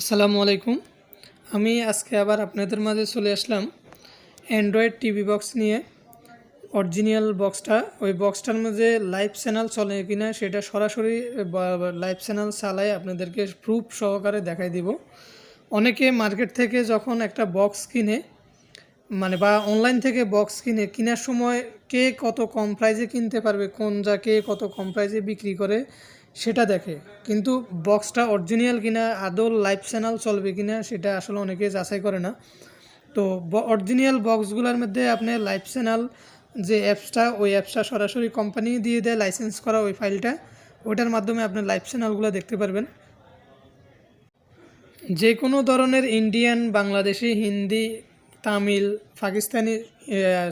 আসসালামু আলাইকুম। আমি আজকে আবার আপনাদের মাঝে চলে আসলাম অ্যান্ড্রয়েড টিভি বক্স নিয়ে। অরিজিনাল বক্সটা ওই বক্সটার মধ্যে লাইভ চ্যানেল চলে কিনা সেটা সরাসরি লাইভ চ্যানেল চালায় আপনাদেরকে প্রুফ সহকারে দেখাই দিব। অনেকে মার্কেট থেকে যখন একটা বক্স কিনে মানে বা অনলাইন থেকে বক্স কিনে, কেনার সময় কে কত কম প্রাইজে কিনতে পারবে, কোন যা কে কত কম প্রাইজে বিক্রি করে সেটা দেখে। কিন্তু বক্সটা অরিজিনাল কিনা, আদৌ লাইভ চ্যানেল চলবে কিনা, সেটা আসলে অনেকে যাচাই করে না। তো অরিজিনাল বক্সগুলোর মধ্যে আপনি লাইভ চ্যানেল যে অ্যাপসটা, ওই অ্যাপসটা সরাসরি কোম্পানি দিয়ে দেয় লাইসেন্স করা ওই ফাইলটা ওইটার মাধ্যমে আপনি লাইভ চ্যানেলগুলো দেখতে পারবেন। যে কোনো ধরনের ইন্ডিয়ান বাংলাদেশি হিন্দি তামিল পাকিস্তানি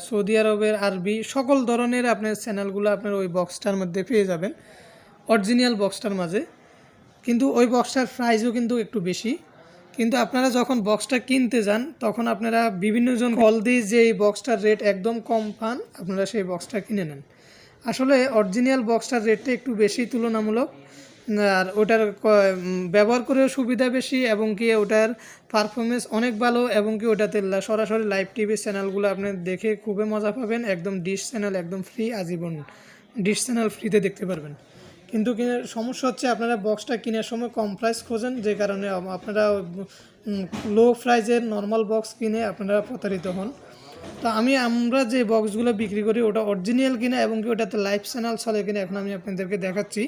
সৌদি আরবের আরবি সকল ধরনের আপনার চ্যানেলগুলো আপনার ওই বক্সটার মধ্যে পেয়ে যাবেন। অরিজিনাল বক্সটার মাঝে। কিন্তু ওই বক্সটার প্রাইসও কিন্তু একটু বেশি। কিন্তু আপনারা যখন বক্সটা কিনতে যান, তখন আপনারা বিভিন্নজন কল দিয়ে যে এই বক্সটার রেট একদম কম পান, আপনারা সেই বক্সটা কিনে নেন। আসলে অরিজিনাল বক্সটার রেটটা একটু বেশি তুলনামূলক, আর ওটার ব্যবহার করেও সুবিধা বেশি এবং কি ওটার পারফরমেন্স অনেক ভালো এবং কি ওটাতে সরাসরি লাইভ টিভি চ্যানেলগুলো আপনি দেখে খুবই মজা পাবেন। একদম ডিশ চ্যানেল একদম ফ্রি আজীবন ডিশ চ্যানেল ফ্রিতে দেখতে পারবেন। কিন্তু কিনে সমস্যা হচ্ছে আপনারা বক্সটা কেনার সময় কম প্রাইস খোঁজেন, যে কারণে আপনারা লো প্রাইজের নর্মাল বক্স কিনে আপনারা প্রতারিত হন। তো আমি, আমরা যে বক্সগুলো বিক্রি করি, ওটা অরিজিনাল কিনা এবং কি ওটাতে লাইভ চ্যানেল চলে কিনা এখন আমি আপনাদেরকে দেখাচ্ছি।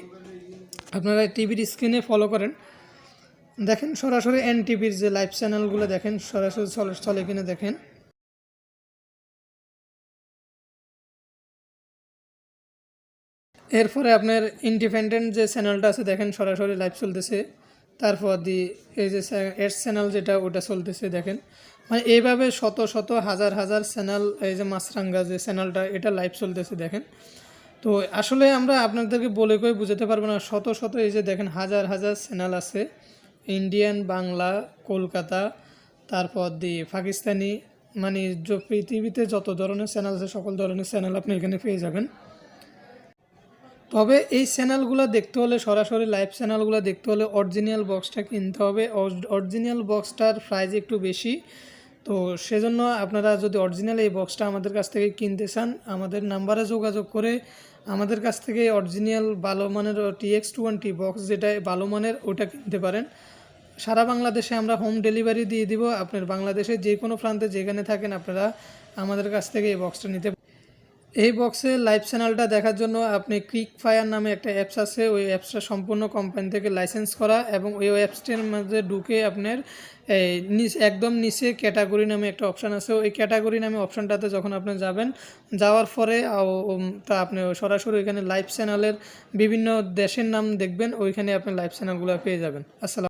আপনারা টিভির স্ক্রিনে ফলো করেন। দেখেন সরাসরি এন টিভির যে লাইভ চ্যানেলগুলো দেখেন, সরাসরি চলে কিনা দেখেন। এরপরে আপনার ইন্ডিপেন্ডেন্ট যে চ্যানেলটা আছে, দেখেন সরাসরি লাইভ চলতেছে। তারপর দি এই যে এডস চ্যানেল যেটা, ওটা চলতেছে, দেখেন। মানে এইভাবে শত শত, হাজার হাজার চ্যানেল এই যে মাছরাঙ্গা যে চ্যানেলটা এটা লাইভ চলতেছে, দেখেন। তো আসলে আমরা আপনাদেরকে বলে কই বুঝাতে পারব না, শত শত এই যে দেখেন, হাজার হাজার চ্যানেল আছে। ইন্ডিয়ান বাংলা, কলকাতা, তারপর দি পাকিস্তানি মানে পৃথিবীতে যত ধরনের চ্যানেল আছে, সকল ধরনের চ্যানেল আপনি এখানে পেয়ে যাবেন। তবে এই চ্যানেলগুলো দেখতে হলে সরাসরি লাইভ চ্যানেলগুলো দেখতে হলে অরিজিনাল বক্সটা কিনতে হবে। অরিজিনাল বক্সটার প্রাইস একটু বেশি। তো সেজন্য আপনারা যদি অরিজিনাল এই বক্সটা আমাদের কাছ থেকে কিনতে চান, আমাদের নাম্বারে যোগাযোগ করে আমাদের কাছ থেকে অরিজিনাল ভালো মানের টিএক্স টোয়েন্টি বক্স যেটা ভালো মানের ওটা কিনতে পারেন। সারা বাংলাদেশে আমরা হোম ডেলিভারি দিয়ে দিব। আপনার বাংলাদেশের যে কোনো প্রান্তে যেখানে থাকেন আপনারা আমাদের কাছ থেকে এই বক্সটা নিতে এই বক্সে লাইভ চ্যানেলটা দেখার জন্য আপনি ক্রিক ফায়ার নামে একটা অ্যাপস আছে। ওই অ্যাপসটা সম্পূর্ণ কোম্পানি থেকে লাইসেন্স করা এবং ওই অ্যাপসটির মধ্যে ঢুকে আপনার একদম নিচে ক্যাটাগরি নামে একটা অপশান আছে। ওই ক্যাটাগরি নামে অপশানটাতে যখন আপনি যাবেন, যাওয়ার পরে তা আপনি সরাসরি ওইখানে লাইভ চ্যানেলের বিভিন্ন দেশের নাম দেখবেন, ওইখানে আপনি লাইভ চ্যানেলগুলো পেয়ে যাবেন। আসসালাম